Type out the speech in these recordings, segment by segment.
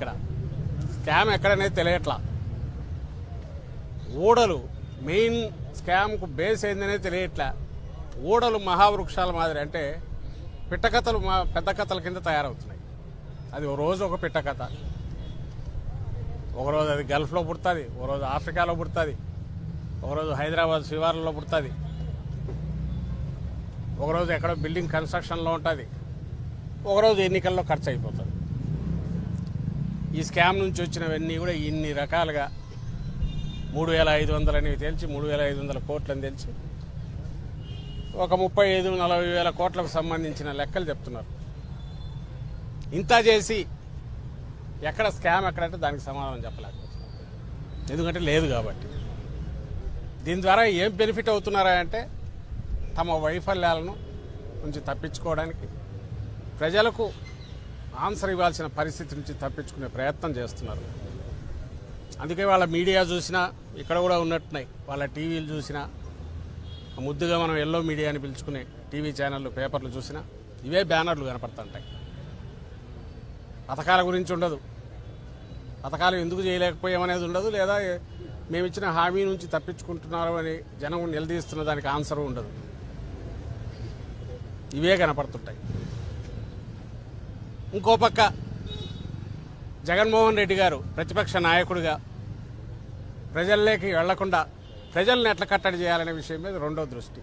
ఇక్కడ. స్కామ్ ఎక్కడనేది తెలియట్లా. ఊడలు మెయిన్ స్కామ్కు బేస్ ఏందనేది తెలియట్లా. ఊడలు మహావృక్షాల మాదిరి అంటే పిట్టకథలు మా పెద్ద కథల కింద తయారవుతున్నాయి. అది ఒక రోజు ఒక పిట్టకథ. ఒకరోజు అది గల్ఫ్లో పుడుతుంది ఒకరోజు ఆఫ్రికాలో పుడుతుంది ఒకరోజు హైదరాబాద్ శివార్లలో పుడుతుంది ఒకరోజు ఎక్కడో బిల్డింగ్ కన్స్ట్రక్షన్లో ఉంటుంది ఒకరోజు ఎన్నికల్లో ఖర్చు అయిపోతుంది. ఈ స్కామ్ నుంచి వచ్చినవన్నీ కూడా ఇన్ని రకాలుగా మూడు వేల ఐదు వందలని తెలిసి మూడు వేల ఐదు వందల కోట్లని తెలిసి ఒక ముప్పై ఐదు నలభై వేల కోట్లకు సంబంధించిన లెక్కలు చెప్తున్నారు. ఇంత చేసి ఎక్కడ స్కామ్ ఎక్కడంటే దానికి సమాధానం చెప్పలేకపోతున్నారు ఎందుకంటే లేదు కాబట్టి. దీని ద్వారా ఏం బెనిఫిట్ అవుతున్నారా అంటే తమ వైఫల్యాలను నుంచి తప్పించుకోవడానికి ప్రజలకు ఆన్సర్ ఇవ్వాల్సిన పరిస్థితి నుంచి తప్పించుకునే ప్రయత్నం చేస్తున్నారు. అందుకే వాళ్ళ మీడియా చూసినా ఇక్కడ కూడా ఉన్నట్టున్నాయి. వాళ్ళ టీవీలు చూసినా ముద్దుగా మనం ఎల్లో మీడియా అని పిలుచుకునే టీవీ ఛానళ్ళు పేపర్లు చూసినా ఇవే బ్యానర్లు కనపడుతుంటాయి. పథకాల గురించి ఉండదు. పథకాలు ఎందుకు చేయలేకపోయామనేది ఉండదు లేదా మేము ఇచ్చిన హామీ నుంచి తప్పించుకుంటున్నారు అని జనం నిలదీస్తున్న దానికి ఆన్సర్ ఉండదు. ఇవే కనపడుతుంటాయి. ఇంకో పక్క జగన్మోహన్ రెడ్డి గారు ప్రతిపక్ష నాయకుడిగా ప్రజల్లోకి వెళ్ళకుండా ప్రజల్ని ఎట్లా కట్టడి చేయాలనే విషయం మీద రెండో దృష్టి.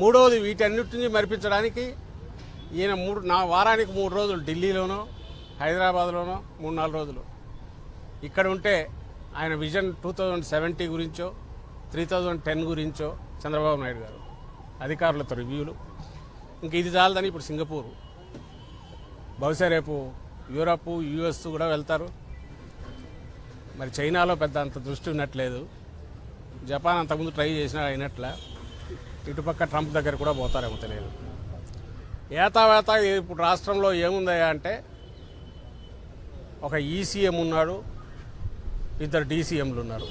మూడవది వీటన్నిటిని మరిపించడానికి ఈయన మూడు నా వారానికి మూడు రోజులు ఢిల్లీలోనో హైదరాబాద్లోనో మూడు నాలుగు రోజులు. ఇక్కడ ఉంటే ఆయన విజన్ టూ థౌజండ్ సెవెంటీ గురించో త్రీ థౌజండ్ టెన్ గురించో చంద్రబాబు నాయుడు గారు అధికారులతో రివ్యూలు. ఇంక ఇది చాలదని ఇప్పుడు సింగపూర్. బహుశా రేపు యూరప్ యుఎస్ కూడా వెళ్తారు. మరి చైనాలో పెద్ద అంత దృష్టి ఉన్నట్లేదు. జపాన్ అంతకుముందు ట్రై చేసినా అయినట్లే. ఇటుపక్క ట్రంప్ దగ్గర కూడా పోతారేమో తెలియదు. ఏతావేత ఇప్పుడు రాష్ట్రంలో ఏముందయ్యా అంటే ఒక ఈసీఎం ఉన్నాడు ఇద్దరు డీసీఎంలు ఉన్నారు.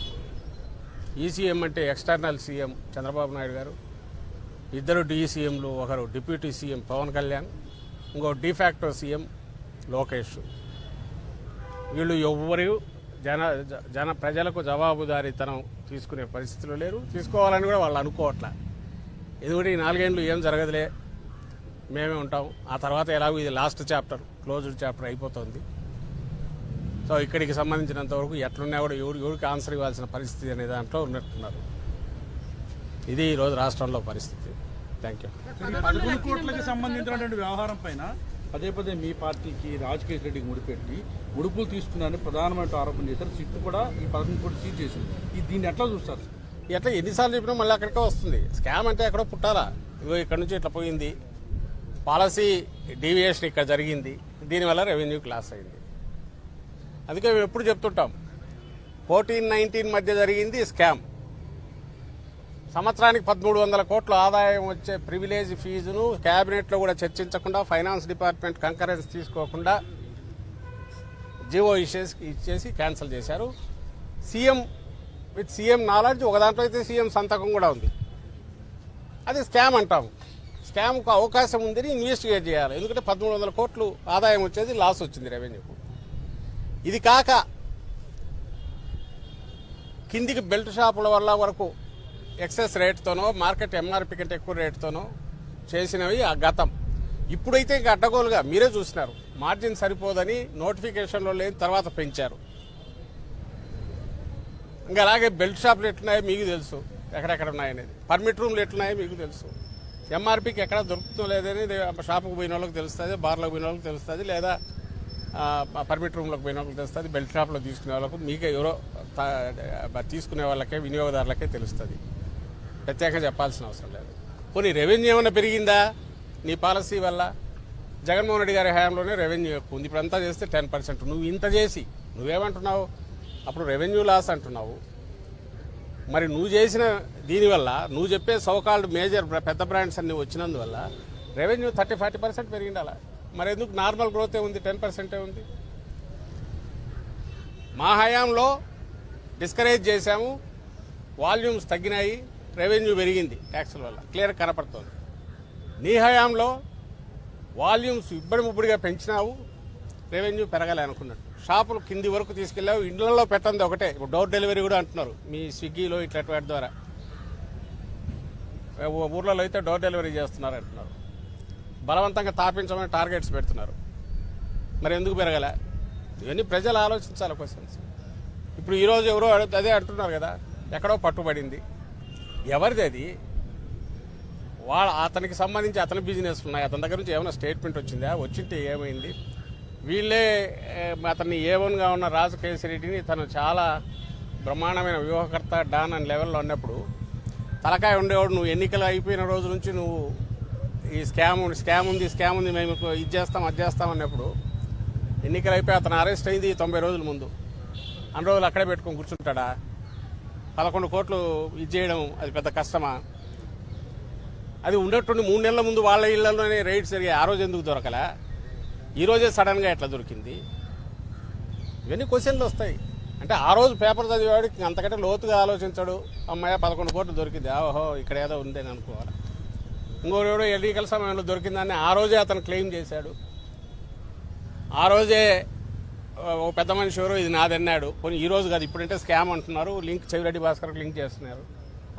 ఈసీఎం అంటే ఎక్స్టర్నల్ సీఎం చంద్రబాబు నాయుడు గారు. ఇద్దరు డీసీఎంలు ఒకరు డిప్యూటీ సీఎం పవన్ కళ్యాణ్ ఇంకో డిఫాక్టో సీఎం లోకేష్. వీళ్ళు ఎవ్వరు జన జన ప్రజలకు జవాబుదారీతనం తీసుకునే పరిస్థితులు లేరు. తీసుకోవాలని కూడా వాళ్ళు అనుకోవట్లే. ఎందుకంటే ఈ నాలుగేళ్ళు ఏం జరగదులే మేమే ఉంటాం. ఆ తర్వాత ఎలాగో ఇది లాస్ట్ చాప్టర్ క్లోజ్డ్ చాప్టర్ అయిపోతుంది. సో ఇక్కడికి సంబంధించినంత వరకు ఎట్లున్నా కూడా ఎవరు ఎవరికి ఆన్సర్ ఇవ్వాల్సిన పరిస్థితి అనే దాంట్లో ఉన్నట్టున్నారు. ఇది ఈరోజు రాష్ట్రంలో పరిస్థితి. థ్యాంక్ యూ పదకొండు కోట్లకి సంబంధించినటువంటి వ్యవహారం పైన పదే పదే మీ పార్టీకి రాజకేష్ రెడ్డికి ముడిపెట్టి ముడుపులు తీసుకున్నారని ప్రధానమైన ఆరోపణ చేశారు. సిట్టు కూడా ఈ పదకొండు కోట్లు సీజ్ చేసింది. దీన్ని ఎట్లా చూస్తారు? ఎట్లా ఎన్నిసార్లు చెప్పినా మళ్ళీ అక్కడికే వస్తుంది. స్కామ్ అంటే ఎక్కడో పుట్టాలా? ఇగో ఇక్కడ నుంచి ఇట్లా పోయింది. పాలసీ డీవియేషన్ ఇక్కడ జరిగింది. దీనివల్ల రెవెన్యూ క్లాస్ అయింది. అందుకే మేము ఎప్పుడు చెప్తుంటాం. ఫోర్టీన్ నైన్టీన్ మధ్య జరిగింది స్కామ్. సంవత్సరానికి పదమూడు వందల కోట్ల ఆదాయం వచ్చే ప్రివిలేజ్ ఫీజును క్యాబినెట్లో కూడా చర్చించకుండా ఫైనాన్స్ డిపార్ట్మెంట్ కంకరెన్స్ తీసుకోకుండా జీవో ఇచ్చేసి ఇచ్చేసి క్యాన్సిల్ చేశారు. సీఎం విత్ సీఎం నాలెడ్జ్ ఒక దాంట్లో అయితే సీఎం సంతకం కూడా ఉంది. అది స్కామ్ అంటాము. స్కామ్కు అవకాశం ఉందని ఇన్వెస్టిగేట్ చేయాలి. ఎందుకంటే పదమూడు వందల కోట్లు ఆదాయం వచ్చేది లాస్ వచ్చింది రెవెన్యూకు ఇది కాక కిందికి బెల్ట్ షాపుల వల్ల వరకు ఎక్సెస్ రేట్తోనో మార్కెట్ ఎంఆర్పి కంటే ఎక్కువ రేట్తోనో చేసినవి ఆ గతం. ఇప్పుడైతే ఇంకా అడ్డగోలుగా మీరే చూసినారు. మార్జిన్ సరిపోదని నోటిఫికేషన్లో లేని తర్వాత పెంచారు. ఇంకా అలాగే బెల్ట్ షాపులు ఎట్లున్నాయో మీకు తెలుసు. ఎక్కడెక్కడ ఉన్నాయనేది. పర్మిట్ రూమ్లు ఎట్లున్నాయో మీకు తెలుసు. ఎంఆర్పికి ఎక్కడ దొరుకుతుందో లేదని షాపుకు పోయిన వాళ్ళకి తెలుస్తుంది బార్లకు పోయిన వాళ్ళకి తెలుస్తుంది లేదా పర్మిట్ రూమ్లోకి పోయిన వాళ్ళకి తెలుస్తుంది బెల్ట్ షాప్లో తీసుకునే వాళ్ళకు మీకు ఎవరో తీసుకునే వాళ్ళకే వినియోగదారులకే తెలుస్తుంది. ప్రత్యేకంగా చెప్పాల్సిన అవసరం లేదు. పోనీ రెవెన్యూ ఏమైనా పెరిగిందా? నీ పాలసీ వల్ల? జగన్మోహన్ రెడ్డి గారి హయాంలోనే రెవెన్యూ ఎక్కువ ఉంది. ఇప్పుడంతా చేస్తే టెన్ పర్సెంట్. నువ్వు ఇంత చేసి నువ్వేమంటున్నావు? అప్పుడు రెవెన్యూ లాస్ అంటున్నావు. మరి నువ్వు చేసిన దీనివల్ల నువ్వు చెప్పే సౌకాల్డ్ మేజర్ పెద్ద బ్రాండ్స్ అన్ని వచ్చినందువల్ల రెవెన్యూ థర్టీ ఫార్టీ పర్సెంట్ పెరిగిండాలా. మరి ఎందుకు నార్మల్ గ్రోతే ఉంది టెన్ పర్సెంటే ఉంది? మా హయాంలో డిస్కరేజ్ చేశాము వాల్యూమ్స్ తగ్గినాయి రెవెన్యూ పెరిగింది ట్యాక్సుల వల్ల. క్లియర్ కనపడుతోంది. నీ హయాంలో వాల్యూమ్స్ ఇబ్బడి ముబ్బడిగా పెంచినావు రెవెన్యూ పెరగాలి అనుకున్నట్టు షాపులు కింది వరకు తీసుకెళ్ళావు ఇండ్లలో పెట్టండి ఒకటే. ఇప్పుడు డోర్ డెలివరీ కూడా అంటున్నారు మీ స్విగ్గీలో ఇట్లా వాటి ద్వారా. ఊర్లలో అయితే డోర్ డెలివరీ చేస్తున్నారు అంటున్నారు. బలవంతంగా తాపించమని టార్గెట్స్ పెడుతున్నారు. మరి ఎందుకు పెరగలే? ఇవన్నీ ప్రజలు ఆలోచించాలి క్వశ్చన్స్. ఇప్పుడు ఈరోజు ఎవరో అడుగు అదే అంటున్నారు కదా ఎక్కడో పట్టుబడింది. ఎవరిది అది? వాళ్ళ అతనికి సంబంధించి అతని బిజినెస్ ఉన్నాయి. అతని దగ్గర నుంచి ఏమైనా స్టేట్మెంట్ వచ్చిందా? వచ్చింటే ఏమైంది? వీళ్ళే ఏ, అతన్ని ఏవన్గా ఉన్న రాజు కేసిరెడ్డిని తను చాలా బ్రహ్మాండమైన వ్యూహకర్త డాన్ అని లెవెల్లో ఉన్నప్పుడు తలకాయ ఉండేవాడు నువ్వు ఎన్నికలు అయిపోయిన రోజు నుంచి నువ్వు ఈ స్కామ్ ఉంది, స్కామ్ ఉంది స్కామ్ ఉంది మేము ఇది చేస్తాం అది చేస్తాం అన్నప్పుడు ఎన్నికలు అయిపోయి అతను అరెస్ట్ అయింది తొంభై రోజుల ముందు. అన్ని రోజులు అక్కడే పెట్టుకొని కూర్చుంటాడా? పదకొండు కోట్లు ఇది చేయడం అది పెద్ద కష్టమా? అది ఉండేటువంటి మూడు నెలల ముందు వాళ్ళ ఇళ్ళలోనే రైడ్స్ జరిగాయి ఆ రోజు ఎందుకు దొరకలా? ఈరోజే సడన్గా ఎట్లా దొరికింది? ఇవన్నీ క్వశ్చన్లు వస్తాయి. అంటే ఆ రోజు పేపర్ చదివేవాడికి అంతకంటే లోతుగా ఆలోచించాడు. అమ్మాయి పదకొండు కోట్లు దొరికింది. ఓహో ఇక్కడ ఏదో ఉంది అని అనుకోవాలి? ఇంకోటి ఎన్నికల సమయంలో దొరికిందని ఆ రోజే అతను క్లెయిమ్ చేశాడు. ఆ రోజే ఓ పెద్ద మనిషి ఎవరో ఇది నాదన్నాడు కొన్ని ఈ రోజు కాదు ఇప్పుడంటే స్కామ్ అంటున్నారు. లింక్ చెవిరెడ్డి భాస్కర్కి లింక్ చేస్తున్నారు.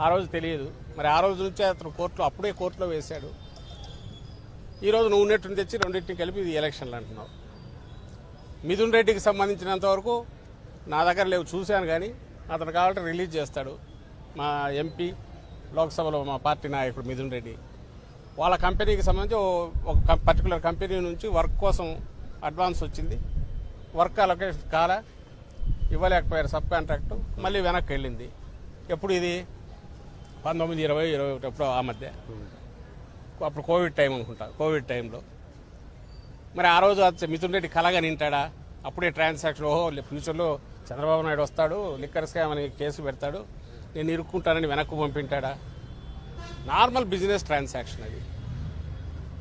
ఆ రోజు తెలియదు. మరి ఆ రోజు నుంచే అతను కోర్టులో అప్పుడే కోర్టులో వేశాడు. ఈ రోజు నువ్వు ఉన్నట్టుని తెచ్చి రెండింటిని కలిపి ఇది ఎలక్షన్లు అంటున్నావు. మిథున్ రెడ్డికి సంబంధించినంత వరకు నా దగ్గర లేవు చూశాను కానీ అతను కావాలంటే రిలీజ్ చేస్తాడు. మా ఎంపీ లోక్సభలో మా పార్టీ నాయకుడు మిథున్ రెడ్డి. వాళ్ళ కంపెనీకి సంబంధించి ఒక పర్టికులర్ కంపెనీ నుంచి వర్క్ కోసం అడ్వాన్స్ వచ్చింది. వర్క్ అలొకేషన్ కాలా ఇవ్వలేకపోయారు సబ్ కాంట్రాక్టు. మళ్ళీ వెనక్కి వెళ్ళింది. ఎప్పుడు ఇది? పంతొమ్మిది ఇరవై ఇరవై ఒకటి ఎప్పుడో ఆ మధ్య. అప్పుడు కోవిడ్ టైం అనుకుంటా కోవిడ్ టైంలో. మరి ఆ రోజు అది మిథున్ రెడ్డి కలగా నింటాడా? అప్పుడే ట్రాన్సాక్షన్ ఓహో ఫ్యూచర్లో చంద్రబాబు నాయుడు వస్తాడు లిక్కర్ స్కామ్ అని కేసు పెడతాడు నేను ఇరుక్కుంటానని వెనక్కు పంపింటాడా? నార్మల్ బిజినెస్ ట్రాన్సాక్షన్ అది.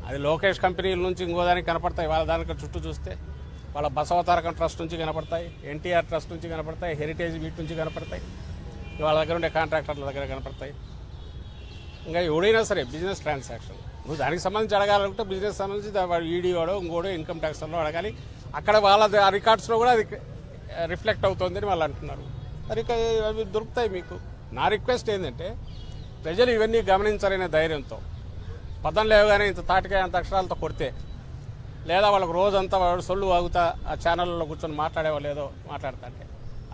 అది లోకేష్ కంపెనీల నుంచి ఇంకో దానికి కనపడతాయి వాళ్ళ దానికి చుట్టూ చూస్తే. వాళ్ళ బసవతారకం ట్రస్ట్ నుంచి కనపడతాయి ఎన్టీఆర్ ట్రస్ట్ నుంచి కనపడతాయి హెరిటేజ్ వీటి నుంచి కనపడతాయి. వాళ్ళ దగ్గర ఉండే కాంట్రాక్టర్ల దగ్గర కనపడతాయి. ఇంకా ఎవడైనా సరే బిజినెస్ ట్రాన్సాక్షన్. నువ్వు దానికి సంబంధించి అడగాలనుకుంటే బిజినెస్ సంబంధించి ఈడీ వాడో ఇంకోడో ఇన్కమ్ ట్యాక్స్లో అడగాలి. అక్కడ వాళ్ళ రికార్డ్స్లో కూడా అది రిఫ్లెక్ట్ అవుతుంది అని వాళ్ళు అంటున్నారు. అవి దొరుకుతాయి మీకు. నా రిక్వెస్ట్ ఏంటంటే ప్రజలు ఇవన్నీ గమనించాలనే ధైర్యంతో పదం లేవగానే ఇంత తాటికాయ అంత అక్షరాలతో కొడితే లేదా వాళ్ళకు రోజంతా వాళ్ళు సొల్లు వాగుతా ఆ ఛానల్లో కూర్చొని మాట్లాడేవాళ్ళు ఏదో మాట్లాడతాంటే.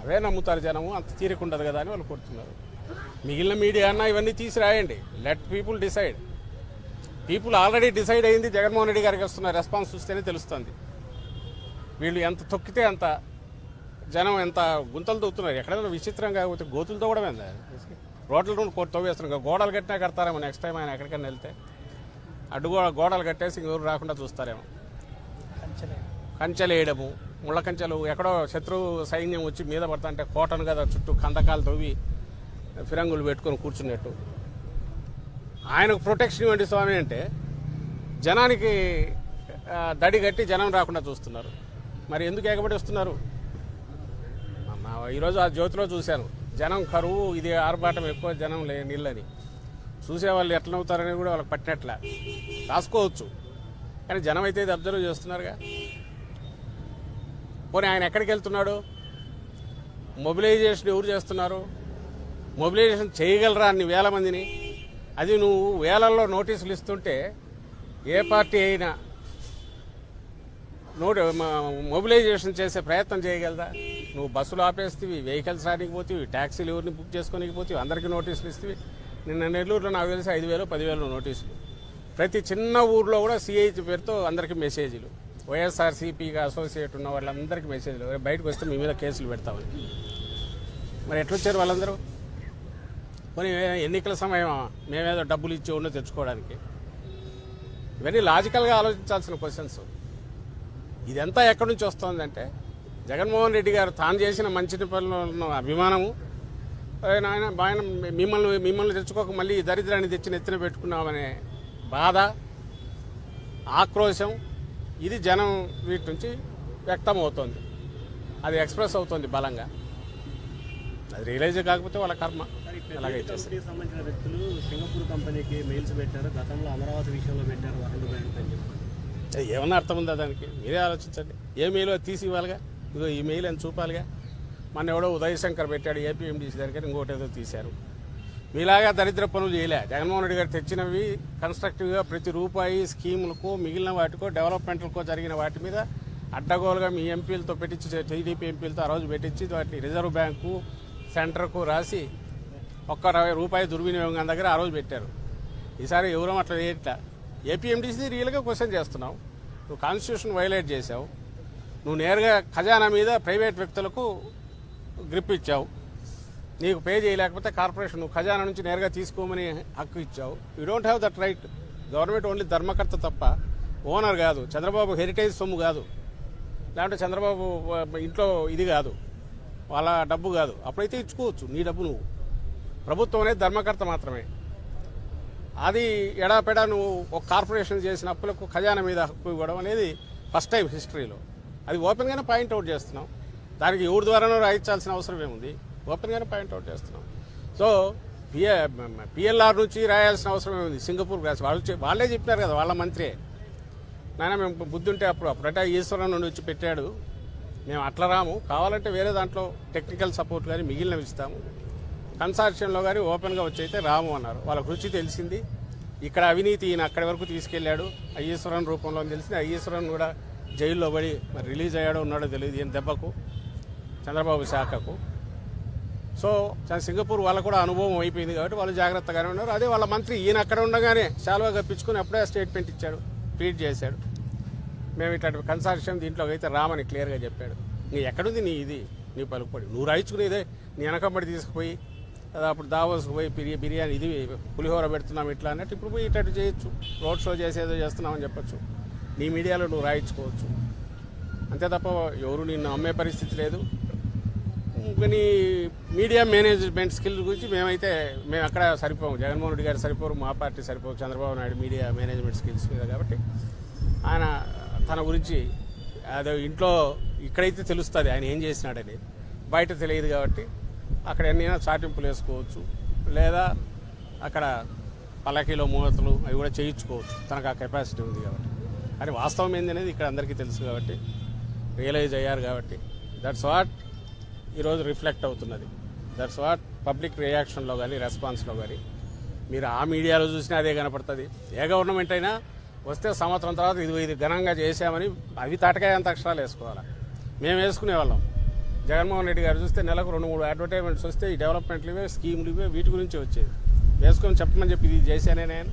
అవే నమ్ముతారు జనము అంత తీరికుండదు కదా అని వాళ్ళు కోరుతున్నారు. మిగిలిన మీడియా అన్న ఇవన్నీ తీసి రాయండి let people decide people already decide అయింది జగన్మోహన్ రెడ్డి గారికి వస్తున్న రెస్పాన్స్ చూస్తేనే తెలుస్తుంది. వీళ్ళు ఎంత తొక్కితే అంత జనం ఎంత గుంతలు తొక్కుతున్నారు ఎక్కడైనా విచిత్రంగా కాకపోతే గోతులు తవ్వడమే రోడ్ల నుండి కోటి తవ్వేస్తున్నారు. గోడలు కట్టినా కడతారేమో నెక్స్ట్ టైం ఆయన ఎక్కడికైనా వెళ్తే. అడ్డు గోడలు కట్టేసి ఇంకెవరు రాకుండా చూస్తారేమో. కంచెలు వేయడము ముళ్ళ కంచెలు ఎక్కడో శత్రువు సైన్యం వచ్చి మీద పడతా కోటను కదా చుట్టూ కందకాలు తవ్వి ఫిరంగులు పెట్టుకొని కూర్చున్నట్టు. ఆయనకు ప్రొటెక్షన్ ఇవ్వండి స్వామి అంటే జనానికి దడి కట్టి జనం రాకుండా చూస్తున్నారు. మరి ఎందుకు ఎగబడి వస్తున్నారు? మా ఈరోజు ఆ జ్యోతిలో చూశాను. జనం కరువు ఇది ఆర్భాటం ఎక్కువ జనం లే నీళ్ళని. చూసేవాళ్ళు ఎట్లనవుతారని కూడా వాళ్ళకి పట్టినట్ల. రాసుకోవచ్చు. కానీ జనం అయితే ఇది అబ్జర్వ్ చేస్తున్నారుగా. పోనీ ఆయన ఎక్కడికి వెళ్తున్నాడు? మొబిలైజేషన్ ఎవరు చేస్తున్నారు? మొబిలైజేషన్ చేయగలరా అన్ని వేల మందిని? అది నువ్వు వేలల్లో నోటీసులు ఇస్తుంటే ఏ పార్టీ అయినా నోటి మొబిలైజేషన్ చేసే ప్రయత్నం చేయగలదా? నువ్వు బస్సులు ఆపేస్తేవి వెహికల్స్ రానికి పోతీవి ట్యాక్సీలు ఎవరిని బుక్ చేసుకోనికి పోతీవి అందరికీ నోటీసులు ఇస్తేవి. నిన్న నెల్లూరులో నాకు తెలిసి ఐదు వేలు పదివేలు నోటీసులు. ప్రతి చిన్న ఊర్లో కూడా సిఐటి పేరుతో అందరికీ మెసేజ్లు వైఎస్ఆర్సీపీగా అసోసియేట్ ఉన్న వాళ్ళందరికీ మెసేజ్లు బయటకు వస్తే మీ మీద కేసులు పెడతామని. మరి ఎట్లొచ్చారు వాళ్ళందరూ? మరి ఎన్నికల సమయం మేమేదో డబ్బులు ఇచ్చి ఉన్న తెచ్చుకోవడానికి. ఇవన్నీ లాజికల్గా ఆలోచించాల్సిన క్వశ్చన్స్ ఇదంతా ఎక్కడి నుంచి వస్తుందంటే జగన్మోహన్ రెడ్డి గారు తాను చేసిన మంచి పనులను ఉన్న అభిమానము. ఆయన ఆయన మిమ్మల్ని మిమ్మల్ని తెచ్చుకోక మళ్ళీ దరిద్రాన్ని తెచ్చి నెత్తిన పెట్టుకున్నామనే బాధ ఆక్రోశం ఇది జనం వీటి నుంచి వ్యక్తం అవుతోంది అది ఎక్స్ప్రెస్ అవుతోంది బలంగా. అది రియలైజ్ కాకపోతే వాళ్ళ కర్మ కంపెనీకి సంబంధించిన వ్యక్తులు సింగపూర్ కంపెనీకి మెయిల్స్ పెట్టారు గతంలో అమరావతి విషయంలో పెట్టారు వరల్డ్ బ్యాంక్ అని చెప్పి. ఏ- ఏమన్నా అర్థం ఉందా దానికి? మీరే ఆలోచించండి. ఏ మెయిల్ తీసి ఇవ్వాలిగా? ఇదిగో ఈ మెయిల్ అని చూపాలిగా? మన ఎవడో ఉదయ్ శంకర్ పెట్టాడు ఏపీఎండీసీ దగ్గర ఇంకోటి ఏదో తీశారు. మీలాగా దరిద్ర పనులు చేయలే. జగన్మోహన్ రెడ్డి గారు తెచ్చినవి కన్స్ట్రక్టివ్గా ప్రతి రూపాయి స్కీములకు మిగిలిన వాటికో డెవలప్మెంట్లకో జరిగిన వాటి మీద అడ్డగోలుగా మీ ఎంపీలతో పెట్టించి టీడీపీ ఎంపీలతో ఆ రోజు పెట్టించి వాటిని రిజర్వ్ బ్యాంకు సెంటర్కు రాసి ఒక్క రూపాయి రూపాయి దుర్వినియోగం దగ్గర ఆ రోజు పెట్టారు. ఈసారి ఎవరో అట్లా చేయట్లా. ఏపీఎండీసీ రియల్గా క్వశ్చన్ చేస్తున్నావు. నువ్వు కాన్స్టిట్యూషన్ వైలేట్ చేశావు. నువ్వు నేరుగా ఖజానా మీద ప్రైవేట్ వ్యక్తులకు గ్రిప్ ఇచ్చావు. నీకు పే చేయలేకపోతే కార్పొరేషన్ నువ్వు ఖజానా నుంచి నేరుగా తీసుకోమని హక్కు ఇచ్చావు. You don't have that right government only ధర్మకర్త తప్ప ఓనర్ కాదు. చంద్రబాబు హెరిటేజ్ సొమ్ము కాదు. లేదంటే చంద్రబాబు ఇంట్లో ఇది కాదు. వాళ్ళ డబ్బు కాదు. అప్పుడైతే ఇచ్చుకోవచ్చు. నీ డబ్బు నువ్వు. ప్రభుత్వం అనేది ధర్మకర్త మాత్రమే. అది ఎడాపెడా నువ్వు ఒక కార్పొరేషన్ చేసిన అప్పులకు ఖజానా మీద హక్కు ఇవ్వడం అనేది ఫస్ట్ టైం హిస్టరీలో అది ఓపెన్గానే పాయింట్అవుట్ చేస్తున్నాం. దానికి ఎవరి ద్వారానో రాయించాల్సిన అవసరం ఏముంది? ఓపెన్గానే పాయింట్అవుట్ చేస్తున్నాం. సో పిఏ పిఎల్ఆర్ నుంచి రాయాల్సిన అవసరం ఏముంది? సింగపూర్ రాసి వాళ్ళు వాళ్ళే చెప్పినారు కదా వాళ్ళ మంత్రి. నాయన మేము బుద్ధి ఉంటే అప్పుడు అప్పుడట ఈశ్వరం నుండి వచ్చి పెట్టాడు. మేము అట్లా రాము. కావాలంటే వేరే దాంట్లో టెక్నికల్ సపోర్ట్ కానీ మిగిలినవి ఇస్తాము. కన్సార్షియంలో కానీ ఓపెన్గా వచ్చి అయితే రాము అన్నారు. వాళ్ళ రుచి తెలిసింది. ఇక్కడ అవినీతి ఈయన అక్కడి వరకు తీసుకెళ్ళాడు అయ్యేశ్వరన్ రూపంలో తెలిసింది. అయ్యేశ్వరన్ కూడా జైల్లో పడి మరి రిలీజ్ అయ్యాడో ఉన్నాడో తెలియదు ఈయన దెబ్బకు చంద్రబాబు శాఖకు. సో సింగపూర్ వాళ్ళకు కూడా అనుభవం అయిపోయింది కాబట్టి వాళ్ళు జాగ్రత్తగానే ఉన్నారు. అదే వాళ్ళ మంత్రి ఈయన అక్కడ ఉండగానే శాలువా కప్పించుకుని అప్పుడే స్టేట్మెంట్ ఇచ్చాడు ట్వీట్ చేశాడు. మేము ఇట్లాంటి కన్సార్షియం దీంట్లోకి అయితే రామని క్లియర్గా చెప్పాడు. నీ ఎక్కడుంది నీ ఇది? నీ పలుకుపడి నువ్వు రాయించుకునేదే నీ వెనకబడి తీసుకుపోయి అప్పుడు దావోస్కి పోయి బిర్యా బిర్యానీ ఇది పులిహోర పెడుతున్నాం ఇట్లా అన్నట్టు ఇప్పుడు పోయి ఇట్లా చేయొచ్చు. రోడ్ షో చేసేదో చేస్తున్నామని చెప్పొచ్చు. నీ మీడియాలో నువ్వు రాయించుకోవచ్చు. అంతే తప్ప ఎవరు నిన్ను అమ్మే పరిస్థితి లేదు. కానీ మీడియా మేనేజ్మెంట్ స్కిల్ గురించి మేమైతే మేము అక్కడ సరిపోము. జగన్మోహన్ రెడ్డి గారు సరిపోరు మా party సరిపోరు Chandrababu Naidu media management skills మీద కాబట్టి ఆయన తన గురించి అదే ఇంట్లో ఇక్కడైతే తెలుస్తుంది ఆయన ఏం చేసినాడని. బయట తెలియదు కాబట్టి అక్కడ ఎన్నైనా చాటింపులు వేసుకోవచ్చు లేదా అక్కడ పల్లకీలో మూవతలు అవి కూడా చేయించుకోవచ్చు. తనకు ఆ కెపాసిటీ ఉంది కాబట్టి. కానీ వాస్తవం ఏందనేది ఇక్కడ అందరికీ తెలుసు కాబట్టి రియలైజ్ అయ్యారు కాబట్టి దట్స్ వాట్ ఈరోజు రిఫ్లెక్ట్ అవుతున్నది. దట్స్ వాట్ పబ్లిక్ రియాక్షన్లో కానీ రెస్పాన్స్లో కానీ మీరు ఆ మీడియాలో చూసినా అదే కనపడుతుంది. ఏ గవర్నమెంట్ అయినా వస్తే సంవత్సరం తర్వాత ఇది ఇది ఘనంగా చేశామని అవి తాటకాయ అంత అక్షరాలు వేసుకోవాలి? మేము వేసుకునే వాళ్ళం. జగన్మోహన్ రెడ్డి గారు చూస్తే నెలకు రెండు మూడు అడ్వర్టైజ్మెంట్స్ వస్తే ఈ డెవలప్మెంట్లు ఇవే స్కీములు ఇవే వీటి గురించి వచ్చేది. వేసుకొని చెప్పమని చెప్పి ఇది చేశానే నేను.